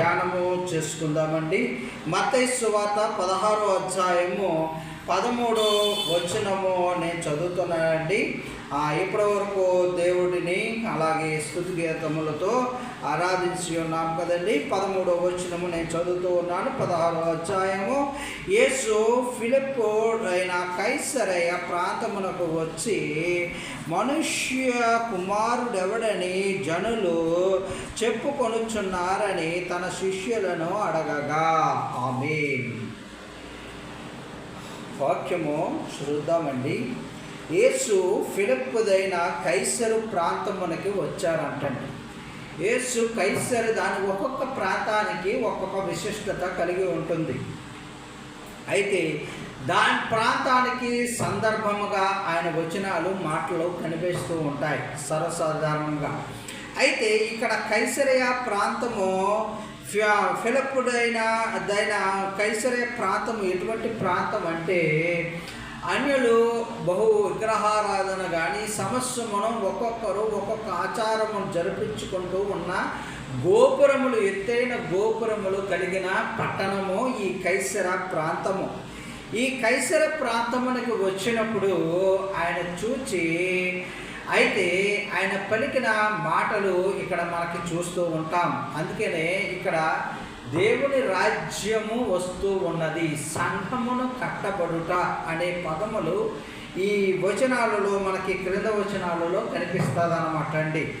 ధ్యానము చేసుకుందామండి. మత్తయి సువాత పదహారో అధ్యాయము పదమూడో వచనము నేను చదువుతున్నానండి ఇప్పటి వరకు దేవుడిని అలాగే స్థుతి గీతములతో ఆరాధించి ఉన్నాం కదండి. పదమూడవ వచనము నేను చదువుతూ ఉన్నాను. పదహారో అధ్యాయము. యేసు ఫిలిప్ అయిన కైసరయ్య ప్రాంతమునకు వచ్చి మనుష్య కుమారుడెవడని జనులు చెప్పుకొనుచున్నారని తన శిష్యులను అడగగా. ఆమె వాక్యము చూద్దామండి యేసు ఫిలిప్పుదైన కైసరు ప్రాంతమునకి వచ్చారంటండి. యేసు కైసరు దాని ఒక్కొక్క ప్రాంతానికి ఒక్కొక్క విశిష్టత కలిగి ఉంటుంది. అయితే దాని ప్రాంతానికి సందర్భముగా ఆయన వచనాలు మాటలు కనిపిస్తూ ఉంటాయి సర్వసాధారణంగా. అయితే ఇక్కడ కైసరయ ప్రాంతము ఫిలప్పుడైన దైన కైసరయ ప్రాంతం ఎటువంటి ప్రాంతం అంటే అన్యులు బహు విగ్రహారాధన కానీ సమస్యమును ఒక్కొక్కరు ఒక్కొక్క ఆచారము జరిపించుకుంటూ ఉన్న గోపురములు ఎత్తైన గోపురములు కలిగిన పట్టణము ఈ కైసర ప్రాంతము. ఈ కైసర ప్రాంతమునికి వచ్చినప్పుడు ఆయన చూచి అయితే ఆయన పలికిన మాటలు ఇక్కడ మనకి చూస్తూ ఉంటాం. అందుకనే ఇక్కడ దేవుని రాజ్యము వస్తూ ఉన్నది. సంఘమును కట్టబడుట అనే పదములు ఈ వచనాలలో మనకి క్రింద వచనాలలో కనిపిస్తుంది అనమాట అండి.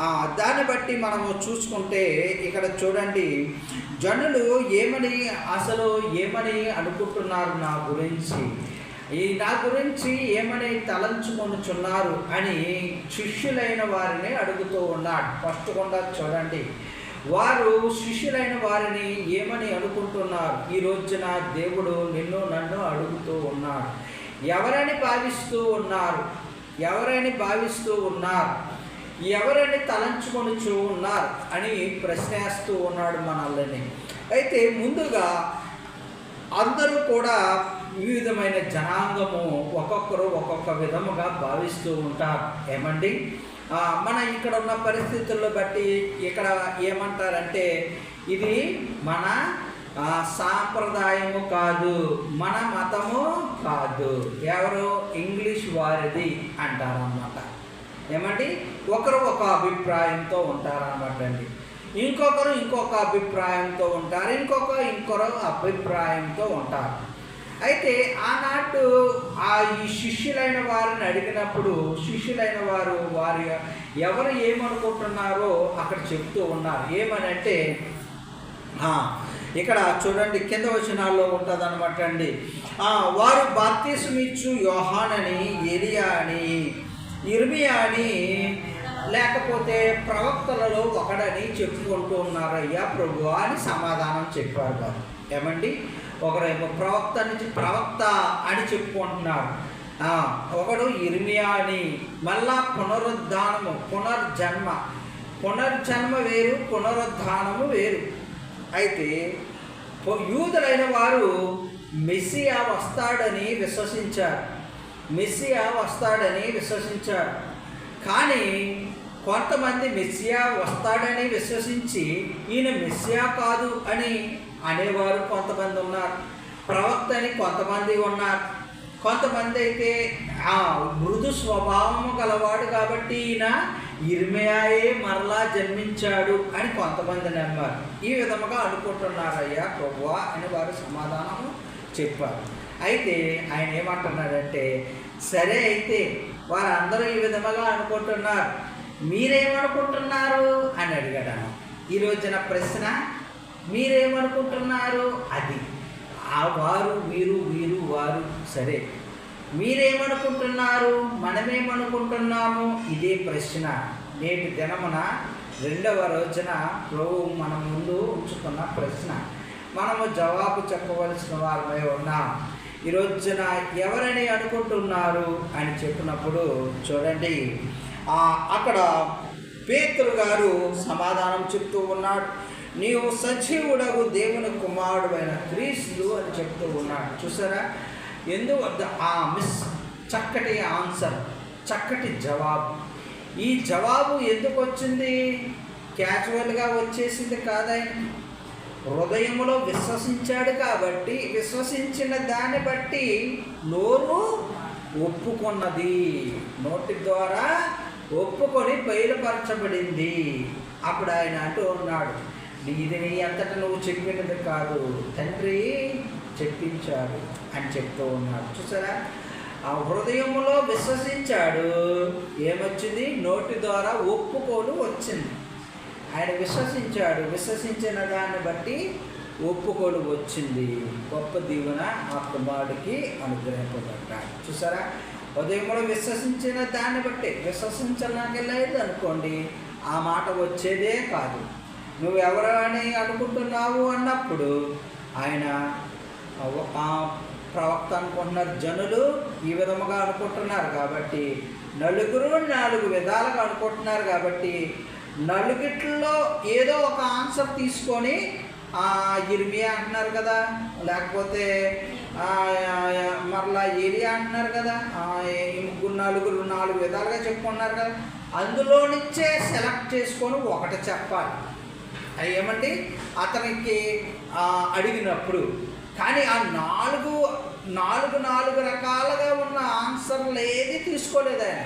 ఆ, దాన్ని బట్టి మనము చూసుకుంటే ఇక్కడ చూడండి. జనులు ఏమని అసలు ఏమని అనుకుంటున్నారు నా గురించి? ఈ నా గురించి ఏమని తలంచుకొనుచున్నారు అని శిష్యులైన వారిని అడుగుతూ ఉన్నాడు. ఫస్ట్ కూడా చూడండి. వారు శిష్యులైన వారిని ఏమని అనుకుంటున్నారు? ఈ రోజున దేవుడు నిన్ను నన్ను అడుగుతూ ఉన్నాడు. ఎవరని భావిస్తూ ఉన్నారు? ఎవరని భావిస్తూ ఉన్నారు? ఎవరని తలంచుకొనుచు ఉన్నారు? అని ప్రశ్నేస్తూ ఉన్నాడు మనల్ని. అయితే ముందుగా అందరూ కూడా వివిధమైన జనాంగము ఒక్కొక్కరు ఒక్కొక్క విధముగా భావిస్తూ ఉంటారు. ఏమండి? మన ఇక్కడ ఉన్న పరిస్థితుల్లో బట్టి ఇక్కడ ఏమంటారంటే ఇది మన సాంప్రదాయము కాదు మన మతము కాదు. ఎవరు? ఇంగ్లీష్ వారిది అంటారన్నమాట. ఏమండి? ఒకరు ఒక అభిప్రాయంతో ఉంటారన్నమాట అండి. ఇంకొకరు ఇంకొక అభిప్రాయంతో ఉంటారు ఇంకొక ఇంకొకరు అభిప్రాయంతో ఉంటారు. అయితే ఆనాడు ఆ ఈ శిష్యులైన వారిని అడిగినప్పుడు శిష్యులైన వారు వారి ఎవరు ఏమనుకుంటున్నారో అక్కడ చెప్తూ ఉన్నారు. ఏమనంటే ఇక్కడ చూడండి కింద వచనాల్లో ఉంటుంది అనమాట అండి వారు బాప్తీసుమిచ్చు యోహానని ఎలియా అని ఇర్మియా అని లేకపోతే ప్రవక్తలలో ఒకడని చెప్పుకుంటూ ఉన్నారయ్యా ప్రభు అని సమాధానం చెప్పారు వారు. ఏమండి? ఒకరేమో ప్రవక్త నుంచి ప్రవక్త అని చెప్పుకుంటున్నాడు ఒకడు ఇర్మియా అని మళ్ళా పునరుద్ధానము పునర్జన్మ. పునర్జన్మ వేరు పునరుద్ధానము వేరు. అయితే యూదులైన వారు మెస్సియా వస్తాడని విశ్వసించారు. మెస్సియా వస్తాడని విశ్వసించారు. కానీ కొంతమంది మెస్సియా వస్తాడని విశ్వసించి ఈయన మెస్సియా కాదు అని అనేవారు కొంతమంది ఉన్నారు. ప్రవక్త అని కొంతమంది ఉన్నారు. కొంతమంది అయితే ఆ మృదు స్వభావము గలవాడు కాబట్టి ఈయన ఇర్మయాయే మరలా జన్మించాడు అని కొంతమంది నమ్మారు. ఈ విధముగా అనుకుంటున్నారయ్యా ప్రభువా అని వారు సమాధానం చెప్పారు. అయితే ఆయన ఏమంటున్నాడంటే సరే అయితే వారందరూ ఈ విధముగా అనుకుంటున్నారు. మీరేమనుకుంటున్నారు? అని అడిగాను ఈరోజున ఈ రోజున ప్రశ్న మీరేమనుకుంటున్నారు? అది ఆ వారు వీరు వీరు వారు సరే. మీరేమనుకుంటున్నారు? మనమేమనుకుంటున్నాము? ఇదే ప్రశ్న. నేటి దినమున రెండవ రోజున ప్రభు మన ముందు ఉంచుకున్న ప్రశ్న. మనము జవాబు చెప్పవలసిన వారమై ఉన్నాం. ఈ రోజున ఎవరని అనుకుంటున్నారు? అని చెప్పినప్పుడు చూడండి. అక్కడ పేతురు గారు సమాధానం చెప్తూ ఉన్నాడు. నీవు సచివుడవు దేవుని కుమారుడు అయిన క్రీస్తు అని చెప్తూ ఉన్నాడు. చూసారా? ఎందువద్ద ఆ మిస్ చక్కటి ఆన్సర్ చక్కటి జవాబు. ఈ జవాబు ఎందుకు వచ్చింది? క్యాజువల్గా వచ్చేసింది కాదాయన హృదయంలో విశ్వసించాడు కాబట్టి విశ్వసించిన దాన్ని బట్టి నోరు ఒప్పుకున్నది. నోటి ద్వారా ఒప్పుకొని బయలుపరచబడింది. అప్పుడు ఆయన అంటూ ఉన్నాడు ఇది నీ అంతట నువ్వు చెప్పినది కాదు తండ్రి చెప్పించాడు అని చెప్తూ ఉన్నాడు. చూసారా? ఆ హృదయంలో విశ్వసించాడు. ఏమొచ్చింది? నోటి ద్వారా ఒప్పుకోలు వచ్చింది. ఆయన విశ్వసించాడు. విశ్వసించిన దాన్ని బట్టి ఒప్పుకోలు వచ్చింది. గొప్ప దీవెన ఆ కుమారుడికి అనుగ్రహింపబడ్డాడు. చూసారా? ఉదయంలో విశ్వసించిన దాన్ని బట్టి విశ్వసించడానికి లేదు అనుకోండి ఆ మాట వచ్చేదే కాదు. నువ్వెవరు అని అనుకుంటున్నావు అన్నప్పుడు ఆయన ఆ ప్రవక్త అనుకుంటున్నారు జనులు ఈ విధముగా అనుకుంటున్నారు కాబట్టి నలుగురు నాలుగు విధాలుగా అనుకుంటున్నారు కాబట్టి నలుగిట్లో ఏదో ఒక ఆన్సర్ తీసుకొని ఇర్మియా అంటున్నారు కదా లేకపోతే మరలా ఏరియా అంటున్నారు కదా ఈ ముగ్గురు నలుగురు నాలుగు విధాలుగా చెప్పుకున్నారు కదా. అందులో నుంచే సెలెక్ట్ చేసుకొని ఒకటి చెప్పాలి. అది ఏమండి? అతనికి అడిగినప్పుడు. కానీ ఆ నాలుగు నాలుగు నాలుగు రకాలుగా ఉన్న ఆన్సర్లు ఏది తీసుకోలేదు ఆయన.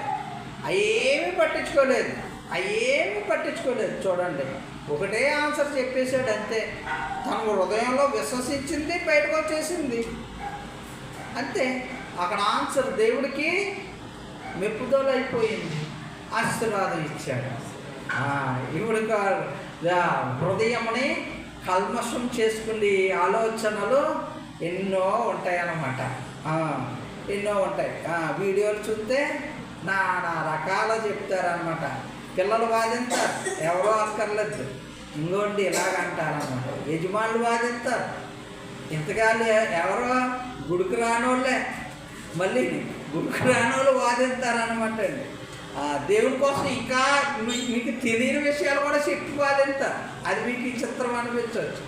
అవేమి పట్టించుకోలేదు. అవేమి పట్టించుకోలేదు. చూడండి. ఒకటే ఆన్సర్ చెప్పేశాడు అంతే. తన హృదయంలో విశ్వసించింది బయటకు వచ్చేసింది. అంతే. అక్కడ ఆన్సర్ దేవుడికి మెప్పుదోలైపోయింది. ఆశీర్వాదం ఇచ్చాడు. ఇప్పుడు హృదయముని కల్మషం చేసుకునే ఆలోచనలు ఎన్నో ఉంటాయన్నమాట. ఎన్నో ఉంటాయి. వీడియోలు చూస్తే నా నా రకాల చెప్తారనమాట పిల్లలు వాదిస్తారు. ఎవరో అక్కర్లేదు ఇంకోండి ఇలాగంటారనమాట యజమానులు వాదిస్తారు. ఇంతకాలు ఎవరో గుడికి రానోళ్ళే. మళ్ళీ గుడికి రానోళ్ళు వాదిస్తారనమాట అండి. దేవుని కోసం ఇంకా మీకు తెలియని విషయాలు కూడా చెప్పి వాదిస్తారు అది మీకు ఈ చిత్రం అనిపించవచ్చు.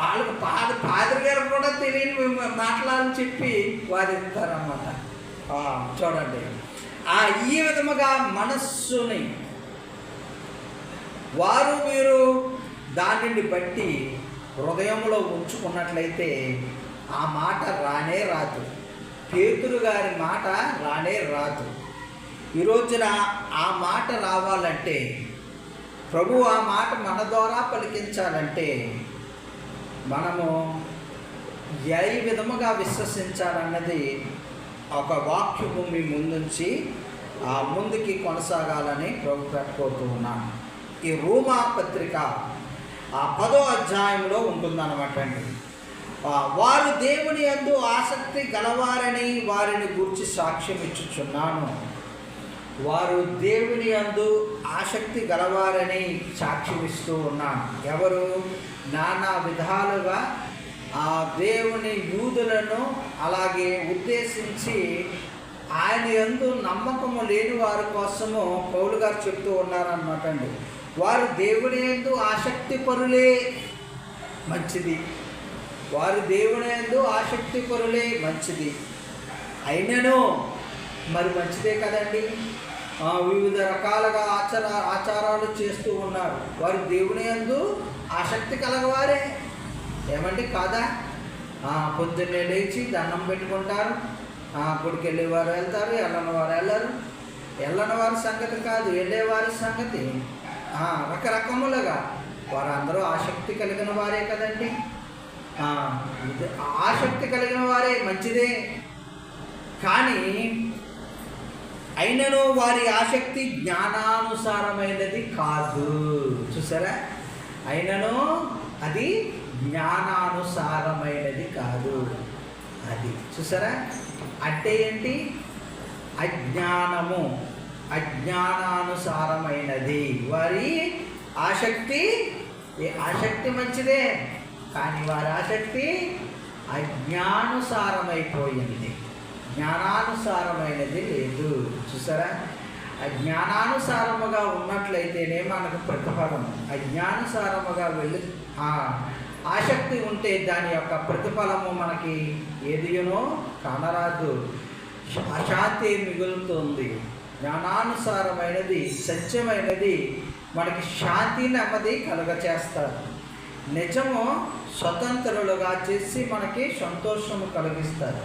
వాళ్ళకి పాద పాదరి గారు కూడా తెలియని మాట్లాడాలని చెప్పి వాదిస్తారన్నమాట. చూడండి. ఆ ఈ విధముగా మనస్సుని వారు మీరు దానిని బట్టి హృదయంలో ఉంచుకున్నట్లయితే ఆ మాట రానే రాదు. పేతురు గారి మాట రానే రాదు. ఈ రోజున ఆ మాట రావాలంటే ప్రభు ఆ మాట మన ద్వారా పలికించాలంటే మనము ఏ విధముగా విశ్వసించాలన్నది ఒక వాక్యము మీ ముందుంచి ఆ ముందుకి కొనసాగాలని ప్రభు పెట్టుకోతూ ఉన్నాను ఈ రూమా పత్రిక ఆ పదో అధ్యాయంలో ఉంటుందన్నమాట అండి. వారు దేవుని అందు ఆసక్తి గలవారని వారిని గురించి సాక్ష్యం ఇచ్చుచున్నాను వారు దేవుని అందు ఆసక్తి గలవారని సాక్ష్యమిస్తూ ఉన్నాను. ఎవరు? నానా విధాలుగా ఆ దేవుని యూదులను అలాగే ఉద్దేశించి ఆయన ఎందు నమ్మకము లేని వారి కోసము పౌలు గారు చెప్తూ ఉన్నారనమాట అండి. వారు దేవుని ఎందు ఆసక్తి పరులే మంచిది. వారు దేవుని ఎందు ఆసక్తి పొరలే మంచిది. అయినను మరి మంచిదే కదండి? వివిధ రకాలుగా ఆచార ఆచారాలు చేస్తూ ఉన్నారు. వారు దేవుని ఎందు ఆసక్తి కలగవారే. ఏమండి కాదా? పొద్దున్నే లేచి దండం పెట్టుకుంటారు. గుడికి వెళ్ళేవారు వెళ్తారు వెళ్ళని వారు వెళ్ళరు. వెళ్ళని వారి సంగతి కాదు వెళ్ళేవారి సంగతి. రకరకములుగా వారందరూ ఆసక్తి కలిగిన వారే కదండి? ఆసక్తి కలిగిన వారే మంచిదే. కానీ అయినను వారి ఆసక్తి జ్ఞానానుసారమైనది కాదు. చూసారా? అయినను అది జ్ఞానానుసారమైనది కాదు. అది చూసారా? అంటే ఏంటి? అజ్ఞానము అజ్ఞానానుసారమైనది. వారి ఆసక్తి ఆసక్తి మంచిదే? కానీ వారి ఆసక్తి అజ్ఞానుసారమైపోయింది. జ్ఞానానుసారమైనది లేదు. చూసారా? అజ్ఞానానుసారముగా ఉన్నట్లయితేనే మనకు ప్రతిఫలం. అజ్ఞానుసారముగా వెళ్ళి ఆసక్తి ఉంటే దాని యొక్క ప్రతిఫలము మనకి ఏదియునో కానరాదు. అశాంతి మిగులుతుంది. జ్ఞానానుసారమైనది సత్యమైనది మనకి శాంతి నెమ్మది కలుగ చేస్తారు నిజము స్వతంత్రులుగా చేసి మనకి సంతోషము కలిగిస్తారు.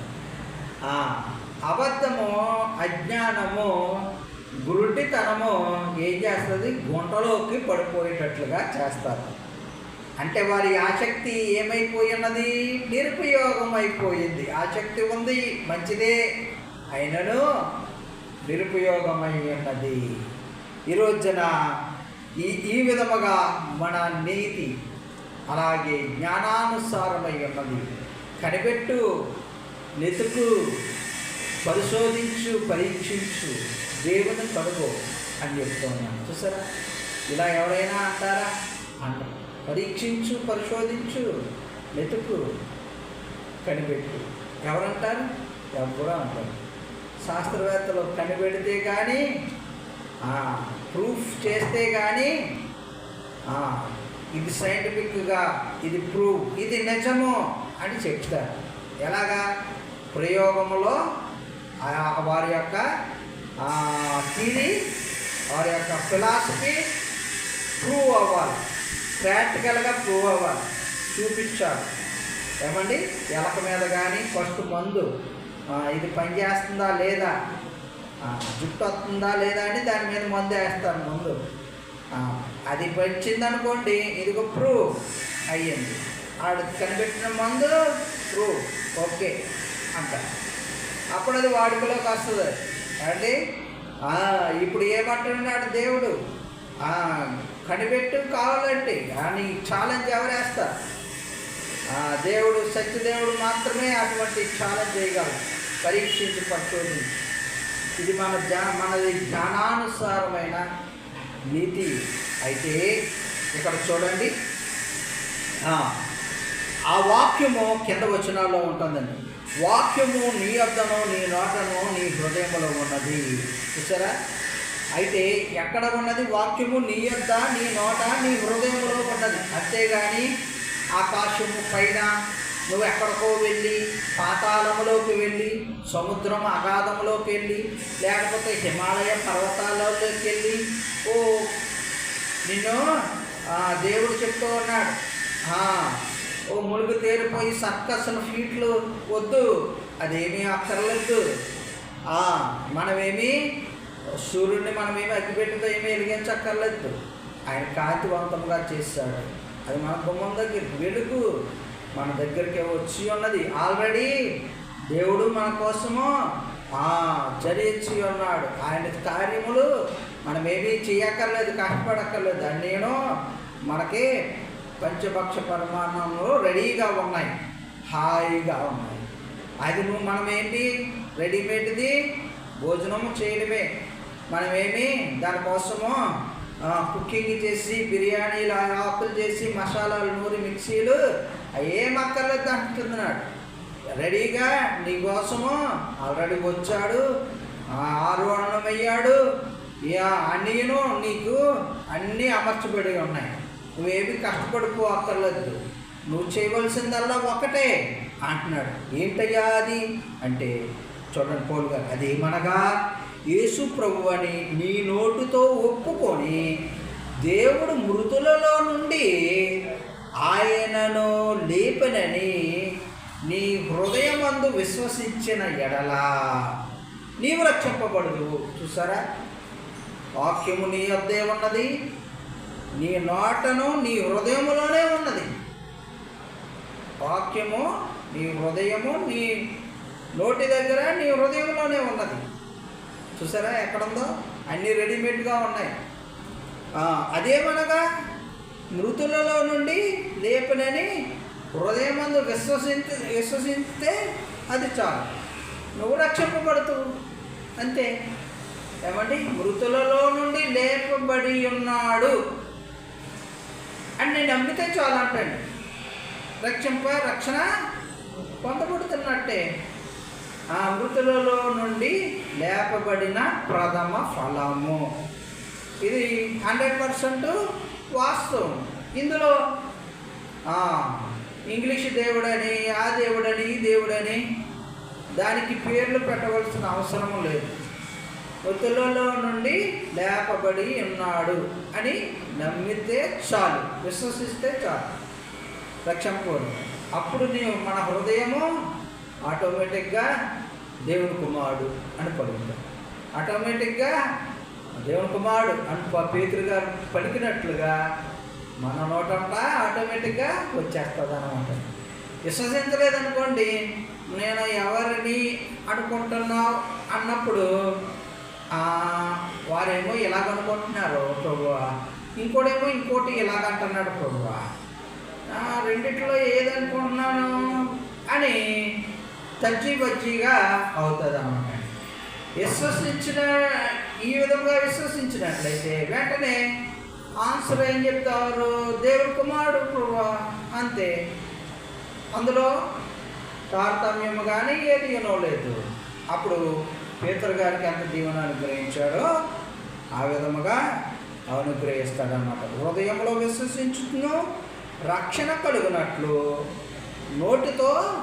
అబద్ధము అజ్ఞానము గురుటితనము ఏం చేస్తుంది? గుంటలోకి పడిపోయేటట్లుగా చేస్తారు. అంటే వారి ఆసక్తి ఏమైపోయి ఉన్నది? నిరుపయోగం అయిపోయింది ఆసక్తి ఉంది మంచిదే అయినను నిరుపయోగమై ఉన్నది. ఈ రోజున ఈ ఈ విధముగా మన నీతి అలాగే జ్ఞానానుసారమై ఉన్నది. కనిపెట్టు నెతుకు పరిశోధించు పరీక్షించు దేవుని కడుగో అని చెప్తున్నాను. చూసారా? ఇలా ఎవరైనా అంటారా? అంటారు. పరీక్షించు పరిశోధించు వెతుకు కనిపెట్టు. ఎవరంటారు? ఎవరు అంటారు. శాస్త్రవేత్తలు కనిపెడితే కానీ ప్రూఫ్ చేస్తే కానీ ఇది సైంటిఫిక్గా ఇది ప్రూవ్ ఇది నిజము అని చెప్తారు. ఎలాగా? ప్రయోగంలో ఆ- వారి యొక్క థీరీ వారి యొక్క ఫిలాసఫీ ప్రూవ్ అవ్వాలి. ప్రాక్టికల్గా ప్రూవ్ అవ్వాలి. చూపించాలి. ఏమండి? ఎలక మీద కానీ ఫస్ట్ మందు ఇది పనిచేస్తుందా లేదా? జుట్టు వస్తుందా లేదా అని దాని మీద మందు వేస్తారు. ముందు. ఆ, అది ఇది ఇదిగో ప్రూఫ్ అయ్యింది. ఆడు కనిపెట్టిన మందు ప్రూఫ్ ఓకే అంట. అప్పుడు అది వాడుకలోకి వస్తుంది. అండి ఇప్పుడు ఏమంటున్నాడు దేవుడు? కనిపెట్టు కావాలంటే అని ఛాలెంజ్ ఎవరేస్తారు? దేవుడు సత్యదేవుడు మాత్రమే అటువంటి ఛాలెంజ్ చేయగలరు. పరీక్షించి పరిశోధించి. ఇది మన జా మనది జ్ఞానానుసారమైన నీతి. అయితే ఇక్కడ చూడండి. ఆ, వాక్యము కింద వచనాల్లో ఉంటుందండి. వాక్యము నీ వద్దను నీ నోటను నీ హృదయంలో ఉన్నది. చూసారా? అయితే ఎక్కడ ఉన్నది? వాక్యము నీ యొద్ద నీ నోట నీ హృదయంలో ఉన్నది. అంతేగాని ఆకాశము పైన నువ్వు ఎక్కడికో వెళ్ళి పాతాళములోకి వెళ్ళి సముద్రం అగాధంలోకి వెళ్ళి లేకపోతే హిమాలయ పర్వతాలలోకి వెళ్ళి ఓ నిన్ను దేవుడు చెప్తూ ఉన్నాడు. ఓ ములుగు తేరిపోయి సర్కస్ల ఫీట్లు వద్దు అదేమీ అక్కర్లేదు మనమేమి సూర్యుడిని మనమేమి అగ్గిపెట్టితో ఏమీ వెలిగించక్కర్లేదు. ఆయన కాంతివంతంగా చేశాడు. అది మన గుమ్మం దగ్గర వెలుగు. మన దగ్గరికి వచ్చి ఉన్నది. ఆల్రెడీ దేవుడు మన కోసము జరిచి ఉన్నాడు. ఆయన కార్యములు మనం ఏమీ చేయక్కర్లేదు కష్టపడక్కర్లేదు. నేను మనకి పంచపక్ష పరిమాణంలో రెడీగా ఉన్నాయి. హాయిగా ఉన్నాయి. అది నువ్వు మనం ఏంటి? రెడీమేడ్ది భోజనము చేయడమే. మనమేమి దానికోసము కుకింగ్ చేసి బిర్యానీలు ఆకులు చేసి మసాలాలు నూరి మిక్సీలు ఏం అక్కర్లేదు అంటున్నాడు రెడీగా నీ కోసము ఆల్రెడీ వచ్చాడు. ఆ, ఆరు అయ్యాడు ఇక అన్నీను నీకు అన్నీ అమర్చబడి ఉన్నాయి. నువ్వేమి కష్టపడిపో అక్కర్లేదు. నువ్వు చేయవలసిందల్లా ఒకటే అంటున్నాడు. ఏంటయ్యా అది? అంటే చూడండి పోలు గారు ఏమనగా యేసు ప్రభు అని నీ నోటుతో ఒప్పుకొని దేవుడు మృతులలో నుండి ఆయనను లేపనని నీ హృదయమందు విశ్వసించిన ఎడలా నీవు రక్షింపబడదు చూసారా? వాక్యము నీ వద్దే ఉన్నది. నీ నోటను నీ హృదయములోనే ఉన్నది. వాక్యము నీ హృదయము నీ నోటి దగ్గర నీ హృదయంలోనే ఉన్నది. చూసారా? ఎక్కడుందో? అన్నీ రెడీమేడ్గా ఉన్నాయి. అదేమనగా? మృతులలో నుండి లేపనని హృదయమందు విశ్వసించి విశ్వసిస్తే అది చాలు. నువ్వు రక్షింపబడుతూ. అంతే. ఏమండి? మృతులలో నుండి లేపబడి ఉన్నాడు. అని నేను నమ్మితే చాలు అంటాడు. రక్షింప రక్షణ పొందబడుతున్నట్టే. ఆ మృతులలో నుండి లేపబడిన ప్రథమ ఫలము. ఇది హండ్రెడ్ పర్సెంట్ వాస్తవం. ఇందులో ఇంగ్లీష్ దేవుడని ఆ దేవుడని ఈ దేవుడని దానికి పేర్లు పెట్టవలసిన అవసరం లేదు. మృతులలో నుండి లేపబడి ఉన్నాడు అని నమ్మితే చాలు. విశ్వసిస్తే చాలు. రక్షణ కోరు. అప్పుడు నీవు మన హృదయము ఆటోమేటిక్గా దేవుని కుమారుడు అని పలుకుతాం ఆటోమేటిక్గా దేవుని కుమారుడు. అని ప- పేతురు గారు పలికినట్లుగా మన నోటంట ఆటోమేటిక్గా వచ్చేస్తుంది అనమాట విశ్వసించలేదనుకోండి నేను ఎవరిని అనుకుంటున్నావు అన్నప్పుడు వారేమో ఇలాగ అనుకుంటున్నారు ప్రభువా ఇంకోటేమో ఇంకోటి ఇలాగ అంటున్నాడు ప్రభువా రెండిట్లో ఏదనుకుంటున్నాను అని తజ్జీ బజ్జీగా అవుతుంది అనమాట విశ్వసించిన ఈ విధంగా విశ్వసించినట్లయితే వెంటనే ఆన్సర్ ఏం చెప్తారు? దేవుడు కుమారుడు ప్రభా. అంతే. అందులో తారతమ్యం కానీ ఏది లేదు అప్పుడు పేతురు గారికి ఎంత దీవెన అనుగ్రహించాడో ఆ విధముగా అనుగ్రహిస్తాడన్నమాట. హృదయంలో విశ్వసించును రక్షణ కలుగునట్లు నోటితో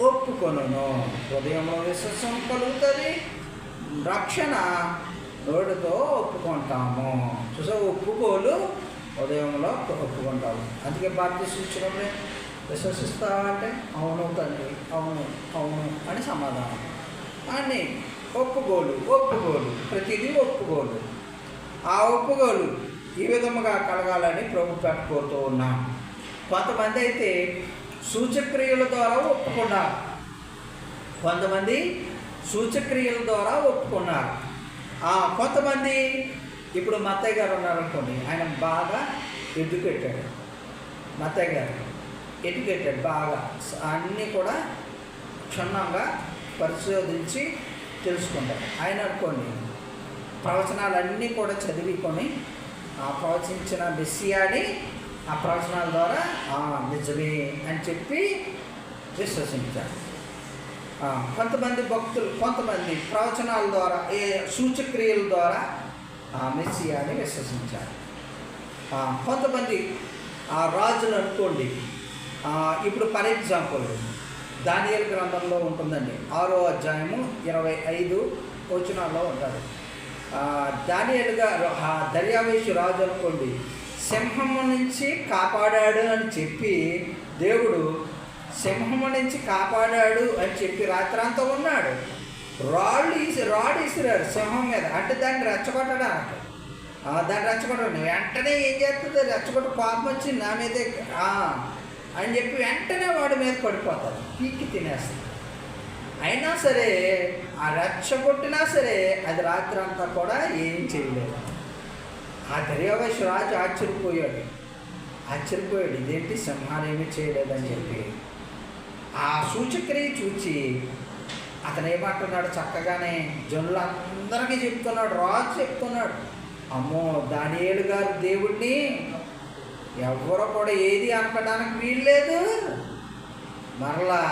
ఒప్పుకొనును. హృదయంలో విశ్వాసం కలుగుతుంది రక్షణ నోటితో ఒప్పుకుంటాము. చూసా ఒప్పుకోలు ఉదయంలో ఒప్పుకుంటాము అందుకే బాప్తిస్తుంచడంలో విశ్వసిస్తావా అంటే అవును తండ్రి అవును అవును అని సమాధానం. అని ఒప్పుకోలు ఒప్పుకోలు ప్రతిదీ ఒప్పుకోలు. ఆ ఒప్పుకోలు ఈ విధముగా కలగాలని ప్రభు పెట్టుకోతూ ఉన్నాం. కొంతమంది అయితే సూచక్రియల ద్వారా ఒప్పుకున్నారు. కొంతమంది సూచక్రియల ద్వారా ఒప్పుకున్నారు. కొంతమంది ఇప్పుడు మత్తయ్య గారు ఉన్నారనుకోండి ఆయన బాగా ఎడ్యుకేటెడ్. మత్తయ్య గారు ఎడ్యుకేటెడ్ బాగా. అన్నీ కూడా క్షుణ్ణంగా పరిశోధించి తెలుసుకుంటారు. ఆయన అనుకోండి ప్రవచనాలన్నీ కూడా చదివికొని ఆ ప్రవచించిన మెస్సియాని ఆ ప్రవచనాల ద్వారా నిజమే అని చెప్పి విశ్వసించారు. కొంతమంది భక్తులు కొంతమంది ప్రవచనాల ద్వారా ఏ సూచక్రియల ద్వారా ఆ మెస్సియాని విశ్వసించారు. కొంతమంది ఆ రాజులు అనుకోండి ఇప్పుడు ఫర్ ఎగ్జాంపుల్ దానియల్ గ్రంథంలో ఉంటుందండి. ఆరో అధ్యాయము ఇరవై ఐదు వచనాల్లో ఉంటారు. దానియల్ గారు ఆ దర్యావేశు రాజు అనుకోండి సింహం నుంచి కాపాడాడు అని చెప్పి దేవుడు సింహము నుంచి కాపాడాడు అని చెప్పి రాత్రంతా ఉన్నాడు. రాళ్ళు ఈసి రాడు ఇసిరాడు సింహం మీద. అంటే దాన్ని రెచ్చగొట్టడానికి. దాన్ని రెచ్చగొట్టడం వెంటనే ఏం చేస్తుంది? రెచ్చగొట్ట పాపం వచ్చి నా మీదే అని చెప్పి వెంటనే వాడి మీద పడిపోతారు పీక్కి తినేస్తారు అయినా సరే ఆ రెచ్చగొట్టినా సరే అది రాత్రి అంతా కూడా ఏం చేయలేదు. ఆ దర్యావేశ రాజు ఆశ్చర్యపోయాడు. ఆశ్చర్యపోయాడు. ఇదేంటి? సింహాలు ఏమీ చేయలేదని చెప్పి. ఆ సూచక్రియ చూచి అతను ఏమంటున్నాడు చక్కగానే జనులందరికీ చెప్తున్నాడు రాజు చెప్తున్నాడు అమ్మో దానియేడు గారు దేవుడిని ఎవరు కూడా ఏది అనపడానికి వీల్లేదు. మరలా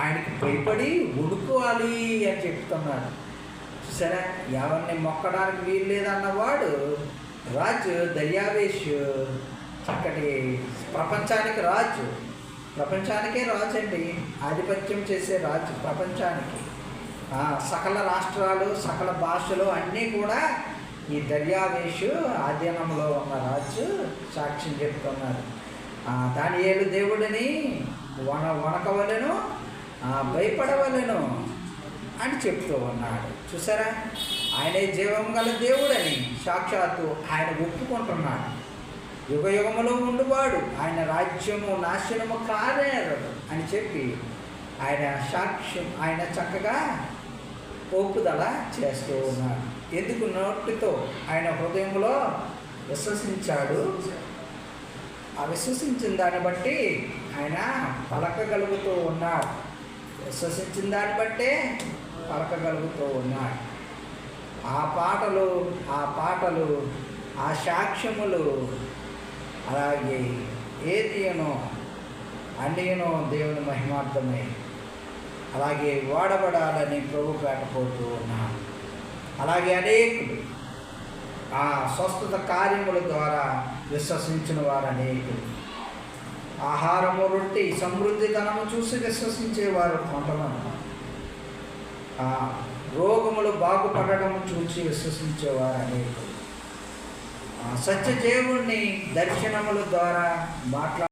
ఆయనకి భయపడి వణుకోవాలి అని చెప్తున్నాడు. సరే ఎవరిని మొక్కడానికి వీల్లేదన్నవాడు రాజు దర్యావేష్ చక్కటి ప్రపంచానికి రాజు. ప్రపంచానికే రాజు అండి ఆధిపత్యం చేసే రాజు ప్రపంచానికి. సకల రాష్ట్రాలు సకల భాషలు అన్నీ కూడా ఈ దర్యావేషు ఆధీనంలో ఉన్న రాజు సాక్ష్యం చెప్తున్నారు. దాని ఏడు దేవుడిని వన వణకవలను భయపడవలను అని చెప్తూ ఉన్నాడు. చూసారా? ఆయనే జీవం గల దేవుడని సాక్షాత్తు ఆయన ఒప్పుకుంటున్నాడు. యుగ యుగములో ఉండువాడు. ఆయన రాజ్యము నాశనము కానేరడు అని చెప్పి ఆయన సాక్ష్యం ఆయన చక్కగా ఒప్పుదల చేస్తూ ఉన్నాడు. ఎందుకు నోటితో ఆయన హృదయంలో విశ్వసించాడు? ఆ విశ్వసించిన దాన్ని బట్టి ఆయన పలకగలుగుతూ ఉన్నాడు. విశ్వసించిన దాన్ని బట్టే పలకగలుగుతూ ఉన్నాడు. ఆ పాటలు ఆ పాటలు ఆ సాక్ష్యములు అలాగే ఏదియనో అండియనో దేవుని మహిమార్థమే. అలాగే వాడబడాలని ప్రభు పేటపోతూ ఉన్నాను అలాగే అనేకులు ఆ స్వస్థత కార్యముల ద్వారా విశ్వసించిన వారు అనేకులు. ఆహారము రొట్టి సమృద్ధితనము చూసి విశ్వసించేవారు కొంతమంది. రోగములు బాగుపడడం చూసి విశ్వసించేవారు అనేకులు. సత్యదేవుణ్ణి దర్శనముల ద్వారా మాట్లా